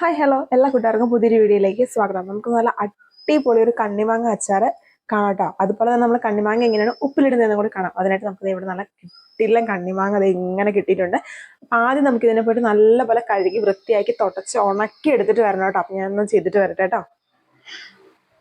Hi hello എല്ലാ കൂട്ടുകാർക്കും പുതിയൊരു വീഡിയോയിലേക്ക് സ്വാഗതം. നമുക്ക് നല്ല അടിപൊളി ഒരു കണ്ണിമാങ്ങ അച്ചാറ് കാണാം കേട്ടോ അതുപോലെ തന്നെ നമ്മൾ കണ്ണിമാങ്ങ എങ്ങനെയാണ് ഉപ്പിലിടുന്നതെന്ന് കൂടി കാണാം. അതിനായിട്ട് നമുക്ക് ഇവിടെ നല്ല കിട്ടില്ല കണ്ണിമാങ്ങ അത് ഇങ്ങനെ കിട്ടിയിട്ടുണ്ട്. ആദ്യം നമുക്ക് ഇതിനെ പോയിട്ട് നല്ലപോലെ കഴുകി വൃത്തിയാക്കി തുടച്ച് ഉണക്കി എടുത്തിട്ട് വരണം കേട്ടോ അപ്പം ഞാനൊന്നും ചെയ്തിട്ട് വരട്ടെ കേട്ടോ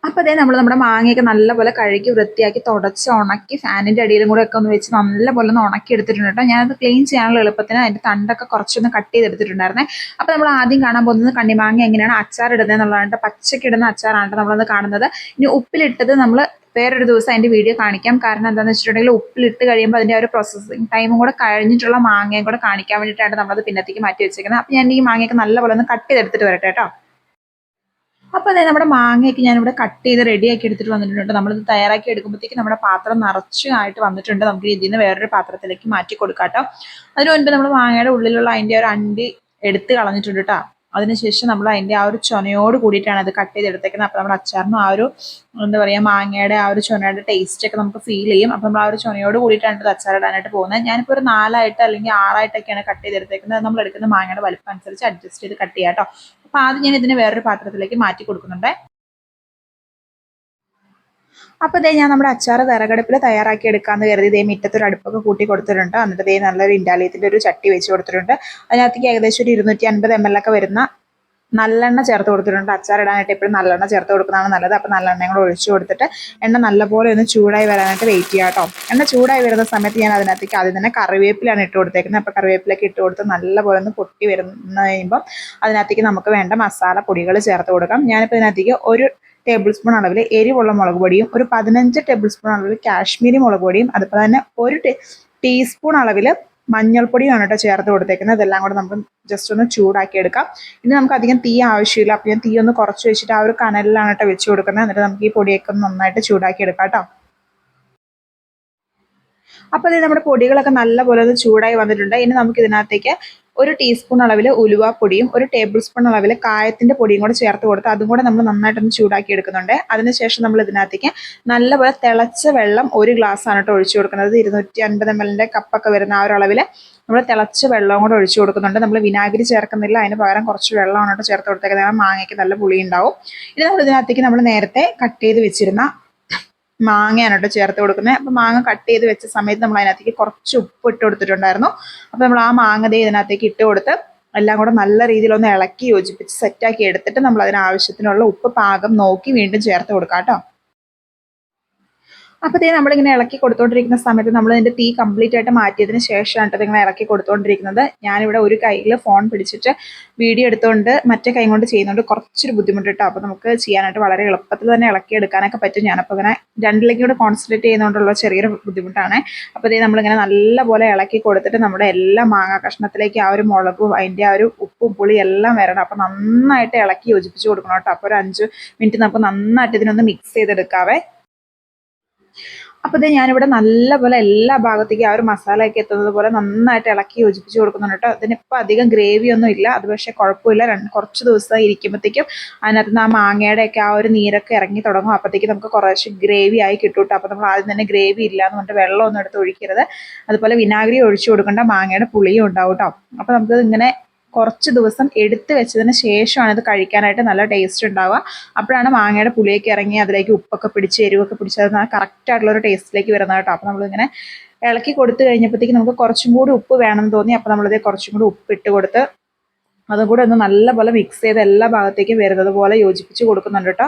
അപ്പോൾ അതേ നമ്മൾ നമ്മുടെ മാങ്ങയൊക്കെ നല്ലപോലെ കഴുകി വൃത്തിയാക്കി തുടച്ച് ഉണക്കി ഫാനിന്റെ അടിയിലും കൂടെ ഒക്കെ ഒന്ന് വെച്ച് നല്ലപോലെ ഒന്ന് ഉണക്കി എടുത്തിട്ടുണ്ട് കേട്ടോ. ഞാനത് ക്ലീൻ ചെയ്യാനുള്ള എളുപ്പത്തിന് അതിന്റെ തണ്ടൊക്കെ കുറച്ചൊന്ന് കട്ട് ചെയ്തെടുത്തിട്ടുണ്ടായിരുന്നേ അപ്പൊ നമ്മൾ ആദ്യം കാണാൻ പോകുന്നത് കണ്ണിമാങ്ങ എങ്ങനെയാണ് അച്ചാർ ഇടുന്നത് എന്നുള്ളതാണ് പച്ചക്ക് ഇടുന്ന അച്ചാറാണ് നമ്മളത് കാണുന്നത്. ഇനി ഉപ്പിലിട്ടത് നമ്മൾ വേറൊരു ദിവസം അതിന്റെ വീഡിയോ കാണിക്കാം. കാരണം എന്താണെന്ന് വെച്ചിട്ടുണ്ടെങ്കിൽ ഉപ്പിലിട്ട് കഴിയുമ്പോൾ അതിന്റെ ആ ഒരു പ്രോസസ്സിങ് ടൈമും കൂടെ കഴിഞ്ഞിട്ടുള്ള മാങ്ങയും കൂടെ കാണിക്കാൻ വേണ്ടിയിട്ടാണ് നമ്മളത് പിന്നത്തേക്ക് മാറ്റി വെച്ചേക്കുന്നത്. അപ്പൊ ഞാൻ ഈ മാങ്ങയൊക്കെ നല്ലപോലെ ഒന്ന് കട്ട് ചെയ്തെടുത്തിട്ട് വരട്ടെ കേട്ടോ. അപ്പോൾ അതായത് നമ്മുടെ മാങ്ങയൊക്കെ ഞാനിവിടെ കട്ട് ചെയ്ത് റെഡിയാക്കി എടുത്തിട്ട് വന്നിട്ടുണ്ട്. നമ്മളിത് തയ്യാറാക്കി എടുക്കുമ്പോഴത്തേക്ക് നമ്മുടെ പാത്രം നിറച്ച് ആയിട്ട് വന്നിട്ടുണ്ട്. നമുക്ക് ഇതിൽ നിന്ന് വേറൊരു പാത്രത്തിലേക്ക് മാറ്റി കൊടുക്കാം കേട്ടോ അതിന് മുൻപ് നമ്മൾ മാങ്ങയുടെ ഉള്ളിലുള്ള അതിന്റെ ഒരു അണ്ടി എടുത്ത് കളഞ്ഞിട്ടുണ്ട് കേട്ടോ അതിനുശേഷം നമ്മൾ അതിന്റെ ആ ഒരു ചൊനയോട് കൂടിയിട്ടാണ് അത് കട്ട് ചെയ്തെടുത്തേക്കുന്നത്. അപ്പോൾ നമ്മുടെ അച്ചാറിനും ആ ഒരു എന്താ പറയുക മാങ്ങയുടെ ആ ഒരു ചൊനയുടെ ടേസ്റ്റ് ഒക്കെ നമുക്ക് ഫീൽ ചെയ്യും. അപ്പോൾ നമ്മൾ ആ ഒരു ചൊനയോട് കൂടിയിട്ടാണ് ഇത് അച്ചാറിടാനായിട്ട് പോകുന്നത്. ഞാനിപ്പോൾ ഒരു നാലായിട്ട് അല്ലെങ്കിൽ ആറായിട്ടൊക്കെയാണ് കട്ട് ചെയ്തെടുത്തേക്കുന്നത്. നമ്മൾ എടുക്കുന്ന മാങ്ങയുടെ വലുപ്പം അനുസരിച്ച് അഡ്ജസ്റ്റ് ചെയ്ത് കട്ട് ചെയ്യാം കേട്ടോ. അപ്പോൾ ആദ്യം ഞാൻ ഇതിനെ വേറൊരു പാത്രത്തിലേക്ക് മാറ്റി കൊടുക്കുന്നുണ്ട്. അപ്പോൾ ഇതേ ഞാൻ നമ്മുടെ അച്ചാറ് വിറകടുപ്പിൽ തയ്യാറാക്കി എടുക്കാമെന്ന് കരുതി ഇതേ മുറ്റത്തൊരു അടുപ്പൊക്കെ കൂട്ടി കൊടുത്തിട്ടുണ്ട്. എന്നിട്ട് ഇതേ നല്ലൊരു ഇൻഡാലിയത്തിന്റെ ഒരു ചട്ടി വെച്ച് കൊടുത്തിട്ടുണ്ട്. അതിനകത്തേക്ക് ഏകദേശം ഒരു ഇരുന്നൂറ്റി അൻപത് എം എൽ ഒക്കെ വരുന്ന നല്ലെണ്ണ ചേർത്ത് കൊടുത്തിട്ടുണ്ട്. അച്ചാറിടാനായിട്ട് എപ്പോഴും നല്ലെണ്ണ ചേർത്ത് കൊടുക്കുന്നതാണ് നല്ലത്. അപ്പോൾ നല്ലെണ്ണയും കൂടെ ഒഴിച്ചു കൊടുത്തിട്ട് എണ്ണ നല്ലപോലെ ഒന്ന് ചൂടായി വരാനായിട്ട് വെയിറ്റ് ചെയ്യാം കേട്ടോ. എണ്ണ ചൂടായി വരുന്ന സമയത്ത് ഞാൻ അതിനകത്തേക്ക് ആദ്യം തന്നെ കറിവേപ്പിലാണ് ഇട്ട് കൊടുത്തേക്കുന്നത്. അപ്പോൾ കറിവേപ്പിലൊക്കെ ഇട്ട് കൊടുത്ത് നല്ലപോലെ ഒന്ന് പൊട്ടി വരുന്ന കഴിയുമ്പോൾ അതിനകത്തേക്ക് നമുക്ക് വേണ്ട മസാല പൊടികൾ ചേർത്ത് കൊടുക്കാം. ഞാനിപ്പോൾ ഇതിനകത്തേക്ക് ഒരു ടേബിൾ സ്പൂൺ അളവിൽ എരിവുള്ള മുളക് പൊടിയും ഒരു പതിനഞ്ച് ടേബിൾ സ്പൂൺ അളവിൽ കാശ്മീരി മുളക് പൊടിയും അതുപോലെ തന്നെ ഒരു ടീസ്പൂൺ അളവിൽ മഞ്ഞൾപ്പൊടിയാണ് കേട്ടോ ചേർത്ത് കൊടുത്തേക്കുന്നത്. ഇതെല്ലാം കൂടെ നമുക്ക് ജസ്റ്റ് ഒന്ന് ചൂടാക്കി എടുക്കാം ഇനി നമുക്ക് അധികം തീ ആവശ്യമില്ല. അപ്പോൾ ഞാൻ തീ ഒന്ന് കുറച്ച് വെച്ചിട്ട് ആ ഒരു കനലിലാണ് കേട്ടോ വെച്ച് കൊടുക്കുന്നത്. എന്നിട്ട് നമുക്ക് ഈ പൊടിയൊക്കെ ഒന്ന് നന്നായിട്ട് ചൂടാക്കി എടുക്കാം കേട്ടോ. അപ്പോൾ ഇത് നമ്മുടെ പൊടികളൊക്കെ നല്ലപോലെ ഒന്ന് ചൂടായി വന്നിട്ടുണ്ട്. ഇനി നമുക്ക് ഇതിനകത്തേക്ക് ഒരു ടീസ്പൂൺ അളവിൽ ഉലുവാപ്പൊടിയും ഒരു ടേബിൾ സ്പൂൺ അളവിൽ കായത്തിന്റെ പൊടിയും കൂടെ ചേർത്ത് കൊടുത്ത് അതും കൂടെ നമ്മൾ നന്നായിട്ടൊന്ന് ചൂടാക്കി എടുക്കുന്നുണ്ട് അതിനുശേഷം നമ്മൾ ഇതിനകത്തേക്ക് നല്ലപോലെ തിളച്ച വെള്ളം ഒരു ഗ്ലാസ് ആണ് കേട്ടോ ഒഴിച്ചു കൊടുക്കുന്നത്. ഇരുന്നൂറ്റി അൻപത് എം എല്ലിന്റെ കപ്പൊക്കെ വരുന്ന ആ ഒരു അളവിൽ നമ്മൾ തിളച്ച വെള്ളവും കൂടെ ഒഴിച്ചു കൊടുക്കുന്നുണ്ട്. നമ്മൾ വിനാഗിരി ചേർക്കുന്നില്ല അതിന് പകരം കുറച്ച് വെള്ളമാണ് കേട്ടോ ചേർത്ത് കൊടുത്തേക്കുന്നത്. മാങ്ങയ്ക്ക് നല്ല പുളി ഉണ്ടാവും ഇനി നമ്മൾ ഇതിനകത്തേക്ക് നമ്മൾ നേരത്തെ കട്ട് ചെയ്ത് വെച്ചിരുന്ന മാങ്ങയാണ് കേട്ടോ ചേർത്ത് കൊടുക്കുന്നത്. അപ്പോൾ മാങ്ങ കട്ട് ചെയ്ത് വെച്ച സമയത്ത് നമ്മൾ അതിനകത്തേക്ക് കുറച്ച് ഉപ്പ് ഇട്ട് കൊടുത്തിട്ടുണ്ടായിരുന്നു. അപ്പോൾ നമ്മൾ ആ മാങ്ങ ദേ ഇതിനകത്തേക്ക് ഇട്ട് കൊടുത്ത് എല്ലാം കൂടെ നല്ല രീതിയിൽ ഒന്ന് ഇളക്കി യോജിപ്പിച്ച് സെറ്റാക്കി എടുത്തിട്ട് നമ്മൾ അതിനാവശ്യത്തിനുള്ള ഉപ്പ് പാകം നോക്കി വീണ്ടും ചേർത്ത് കൊടുക്കാം കേട്ടോ. അപ്പോൾ ഇതേ നമ്മളിങ്ങനെ ഇളക്കി കൊടുത്തോണ്ടിരിക്കുന്ന സമയത്ത് നമ്മൾ ഇതിന്റെ തീ കംപ്ലീറ്റ് ആയിട്ട് മാറ്റിയതിന് ശേഷമാണ് കേട്ടോ ഇങ്ങനെ ഇളക്കി കൊടുത്തോണ്ടിരിക്കുന്നത്. ഞാനിവിടെ ഒരു കയ്യിൽ ഫോൺ പിടിച്ചിട്ട് വീഡിയോ എടുത്തുകൊണ്ട് മറ്റേ കൈ കൊണ്ട് ചെയ്യുന്നുണ്ട് കുറച്ചൊരു ബുദ്ധിമുട്ട് കേട്ടോ. അപ്പോൾ നമുക്ക് ചെയ്യാനായിട്ട് വളരെ എളുപ്പത്തിൽ തന്നെ ഇളക്കി എടുക്കാനൊക്കെ പറ്റും. ഞാനപ്പോൾ ഇങ്ങനെ രണ്ടിലേക്ക് കൂടെ കോൺസെൻട്രേറ്റ് ചെയ്യുന്നതുകൊണ്ടുള്ള ചെറിയൊരു ബുദ്ധിമുട്ടാണ്. അപ്പോൾ ഇതേ നമ്മളിങ്ങനെ നല്ലപോലെ ഇളക്കി കൊടുത്തിട്ട് നമ്മുടെ എല്ലാ മാങ്ങ കഷ്ണത്തിലേക്ക് ആ ഒരു മുളകും അതിന്റെ ആ ഒരു ഉപ്പും പുളി എല്ലാം വരണം. അപ്പോൾ നന്നായിട്ട് ഇളക്കി യോജിപ്പിച്ച് കൊടുക്കണം കേട്ടോ. അപ്പോൾ ഒരു അഞ്ച് മിനിറ്റ് നമുക്ക് നന്നായിട്ട് ഇതിനൊന്ന് മിക്സ് ചെയ്തെടുക്കാവേ. അപ്പോൾ ഇത് ഞാനിവിടെ നല്ലപോലെ എല്ലാ ഭാഗത്തേക്കും ആ ഒരു മസാലയൊക്കെ എത്തുന്നത് പോലെ നന്നായിട്ട് ഇളക്കി യോജിപ്പിച്ച് കൊടുക്കുന്നുണ്ട് കേട്ടോ. അതിനിപ്പോൾ അധികം ഗ്രേവി ഒന്നും ഇല്ല. അത് പക്ഷേ കുഴപ്പമില്ല. കുറച്ച് ദിവസം ഇരിക്കുമ്പോഴത്തേക്കും അതിനകത്ത് നിന്ന് ആ മാങ്ങയുടെ ഒക്കെ ആ ഒരു നീരൊക്കെ ഇറങ്ങി തുടങ്ങും. അപ്പോഴത്തേക്ക് നമുക്ക് കുറച്ച് ഗ്രേവി ആയി കിട്ടും കേട്ടോ. അപ്പോൾ നമ്മൾ ആദ്യം തന്നെ ഗ്രേവി ഇല്ല എന്ന് പറഞ്ഞിട്ട് വെള്ളമൊന്നും എടുത്ത് ഒഴിക്കരുത്. അതുപോലെ വിനാഗിരി ഒഴിച്ചു കൊടുക്കേണ്ട മാങ്ങയുടെ പുളിയും ഉണ്ടാവും കേട്ടോ. അപ്പോൾ നമുക്ക് ഇങ്ങനെ കുറച്ച് ദിവസം എടുത്ത് വെച്ചതിന് ശേഷമാണ് ഇത് കഴിക്കാനായിട്ട് നല്ല ടേസ്റ്റ് ഉണ്ടാവുക. അപ്പോഴാണ് മാങ്ങയുടെ പുളിയൊക്കെ ഇറങ്ങി അതിലേക്ക് ഉപ്പൊക്കെ പിടിച്ച് എരിവൊക്കെ പിടിച്ച് അത് കറക്റ്റായിട്ടുള്ളൊരു ടേസ്റ്റിലേക്ക് വരുന്നത് കേട്ടോ. അപ്പോൾ നമ്മളിങ്ങനെ ഇളക്കി കൊടുത്തു കഴിഞ്ഞപ്പോഴത്തേക്ക് നമുക്ക് കുറച്ചും കൂടി ഉപ്പ് വേണമെന്ന് തോന്നി. അപ്പോൾ നമ്മളിത് കുറച്ചും കൂടി ഉപ്പ് ഇട്ട് കൊടുത്ത് അതും കൂടെ ഒന്ന് നല്ലപോലെ മിക്സ് ചെയ്ത് എല്ലാ ഭാഗത്തേക്കും വരുന്നത് പോലെ യോജിപ്പിച്ച് കൊടുക്കുന്നുണ്ട് കേട്ടോ.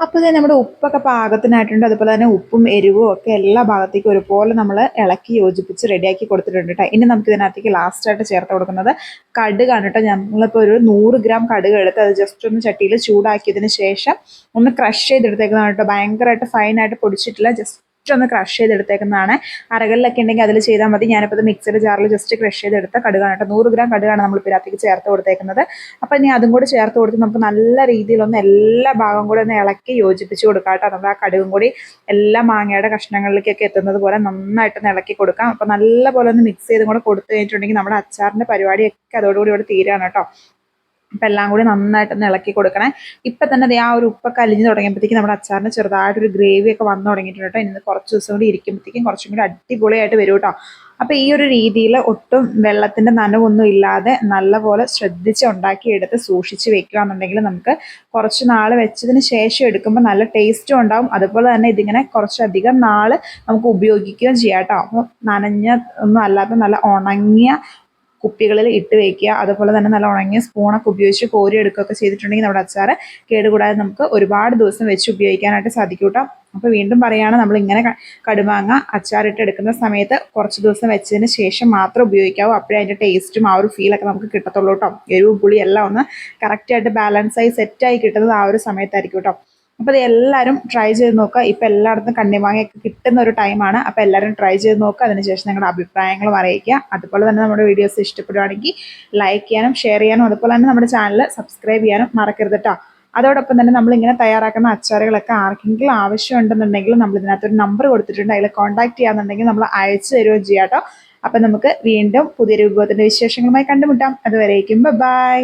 അപ്പോൾ തന്നെ നമ്മുടെ ഉപ്പൊക്കെ പാകത്തിനായിട്ടുണ്ട്. അതുപോലെ തന്നെ ഉപ്പും എരിവും ഒക്കെ എല്ലാ ഭാഗത്തേക്കും ഒരുപോലെ നമ്മൾ ഇളക്കി യോജിപ്പിച്ച് റെഡിയാക്കി കൊടുത്തിട്ടുണ്ട് കേട്ടോ ഇനി നമുക്ക് ഇതിനകത്തേക്ക് ലാസ്റ്റായിട്ട് ചേർത്ത് കൊടുക്കുന്നത് കടുകാണ് കേട്ടോ ഞങ്ങളിപ്പോൾ ഒരു നൂറ് ഗ്രാം കടുക് എടുത്ത് അത് ജസ്റ്റ് ഒന്ന് ചട്ടിയിൽ ചൂടാക്കിയതിന് ശേഷം ഒന്ന് ക്രഷ് ചെയ്തെടുത്തേക്കുന്നതാണ് കേട്ടോ ഭയങ്കരമായിട്ട് ഫൈനായിട്ട് പൊടിച്ചിട്ടില്ല. ജസ്റ്റ് ജസ്റ്റ് ഒന്ന് ക്രഷ് ചെയ്തെടുത്തേക്കുന്നതാണ്. അരകളിലൊക്കെ ഉണ്ടെങ്കിൽ അതിൽ ചെയ്താൽ മതി. ഞാനിപ്പോൾ മിക്സിയുടെ ജാറിൽ ജസ്റ്റ് ക്രഷ് ചെയ്തെടുത്ത കടുകാണ് കേട്ടോ. നൂറ് ഗ്രാം കടുകാണ് നമ്മൾ ഇതിനകത്തേക്ക് ചേർത്ത് കൊടുത്തേക്കുന്നത്. അപ്പം ഇനി അതും കൂടി ചേർത്ത് കൊടുത്ത് നമുക്ക് നല്ല രീതിയിലൊന്ന് എല്ലാ ഭാഗം കൂടി ഒന്ന് ഇളക്കി യോജിപ്പിച്ച് കൊടുക്കാം കേട്ടോ. നമ്മൾ ആ കടുകും കൂടി എല്ലാ മാങ്ങയുടെ കഷ്ണങ്ങളിലേക്കൊക്കെ എത്തുന്നത് പോലെ നന്നായിട്ടൊന്ന് ഇളക്കി കൊടുക്കാം. അപ്പോൾ നല്ല പോലെ ഒന്ന് മിക്സ് ചെയ്തും കൂടെ കൊടുത്തു കഴിഞ്ഞിട്ടുണ്ടെങ്കിൽ നമ്മുടെ അച്ചാറിന്റെ പരിപാടിയൊക്കെ അതോടുകൂടി ഇവിടെ തീരുകയാണ് കേട്ടോ. അപ്പം എല്ലാം കൂടി നന്നായിട്ടൊന്ന് ഇളക്കി കൊടുക്കണേ. ഇപ്പം തന്നെ ദേ ആ ഒരു ഉപ്പൊക്കെ അലിഞ്ഞ് തുടങ്ങിയപ്പോഴത്തേക്കും നമ്മുടെ അച്ചാറിന് ചെറുതായിട്ടൊരു ഗ്രേവി ഒക്കെ വന്നു തുടങ്ങിയിട്ടുണ്ട് കേട്ടോ. ഇന്ന് കുറച്ച് ദിവസം കൂടി ഇരിക്കുമ്പോഴത്തേക്കും കുറച്ചും കൂടി അടിപൊളിയായിട്ട് വരും കേട്ടോ. അപ്പോൾ ഈ ഒരു രീതിയിൽ ഒട്ടും വെള്ളത്തിന്റെ നനവൊന്നും ഇല്ലാതെ നല്ലപോലെ ശ്രദ്ധിച്ച് ഉണ്ടാക്കിയെടുത്ത് സൂക്ഷിച്ച് വെക്കുകയാണെന്നുണ്ടെങ്കിൽ നമുക്ക് കുറച്ച് നാൾ വെച്ചതിന് ശേഷം എടുക്കുമ്പോൾ നല്ല ടേസ്റ്റും ഉണ്ടാവും. അതുപോലെ തന്നെ ഇതിങ്ങനെ കുറച്ചധികം നാൾ നമുക്ക് ഉപയോഗിക്കുകയും ചെയ്യാം കേട്ടോ. അപ്പോൾ നനഞ്ഞ ഒന്നും അല്ലാത്ത നല്ല ഉണങ്ങിയ കുപ്പികളിൽ ഇട്ട് വയ്ക്കുക അതുപോലെ തന്നെ നല്ല ഉണങ്ങിയ സ്പൂണൊക്കെ ഉപയോഗിച്ച് കോരി എടുക്കുകയൊക്കെ ചെയ്തിട്ടുണ്ടെങ്കിൽ നമ്മുടെ അച്ചാർ കേടുകൂടാതെ നമുക്ക് ഒരുപാട് ദിവസം വെച്ച് ഉപയോഗിക്കാനായിട്ട് സാധിക്കും കേട്ടോ അപ്പോൾ വീണ്ടും പറയുകയാണ് നമ്മൾ ഇങ്ങനെ കടുമാങ്ങ കടുമാങ്ങ അച്ചാറിട്ട് എടുക്കുന്ന സമയത്ത് കുറച്ച് ദിവസം വെച്ചതിന് ശേഷം മാത്രം ഉപയോഗിക്കാവൂ. അപ്പോഴേ അതിന്റെ ടേസ്റ്റും ആ ഒരു ഫീലൊക്കെ നമുക്ക് കിട്ടത്തുള്ളൂ കേട്ടോ എരിവ് പുളി എല്ലാം ഒന്ന് കറക്റ്റായിട്ട് ബാലൻസായി സെറ്റായി കിട്ടുന്നത് ആ ഒരു സമയത്തായിരിക്കും കേട്ടോ അപ്പോൾ ഇത് എല്ലാവരും ട്രൈ ചെയ്ത് നോക്കുക. ഇപ്പോൾ എല്ലായിടത്തും കണ്ണിമാങ്ങയൊക്കെ കിട്ടുന്ന ഒരു ടൈമാണ് അപ്പോൾ എല്ലാവരും ട്രൈ ചെയ്ത് നോക്കുക. അതിനുശേഷം നിങ്ങളുടെ അഭിപ്രായങ്ങളും അറിയിക്കുക. അതുപോലെ തന്നെ നമ്മുടെ വീഡിയോസ് ഇഷ്ടപ്പെടുവാണെങ്കിൽ ലൈക്ക് ചെയ്യാനും ഷെയർ ചെയ്യാനും അതുപോലെ തന്നെ നമ്മുടെ ചാനൽ സബ്സ്ക്രൈബ് ചെയ്യാനും മറക്കരുത് കേട്ടോ അതോടൊപ്പം തന്നെ നമ്മൾ ഇങ്ങനെ തയ്യാറാക്കുന്ന അച്ചാറുകളൊക്കെ ആർക്കെങ്കിലും ആവശ്യമുണ്ടെന്നുണ്ടെങ്കിൽ നമ്മൾ ഇതിനകത്ത് ഒരു നമ്പർ കൊടുത്തിട്ടുണ്ട്. അതിൽ കോൺടാക്ട് ചെയ്യാന്നുണ്ടെങ്കിൽ നമ്മൾ അയച്ചു തരുകയും ചെയ്യാം കേട്ടോ അപ്പം നമുക്ക് വീണ്ടും പുതിയൊരു വിഭവത്തിന്റെ വിശേഷങ്ങളുമായി കണ്ടുമുട്ടാം. അതുവരേക്കും ബൈ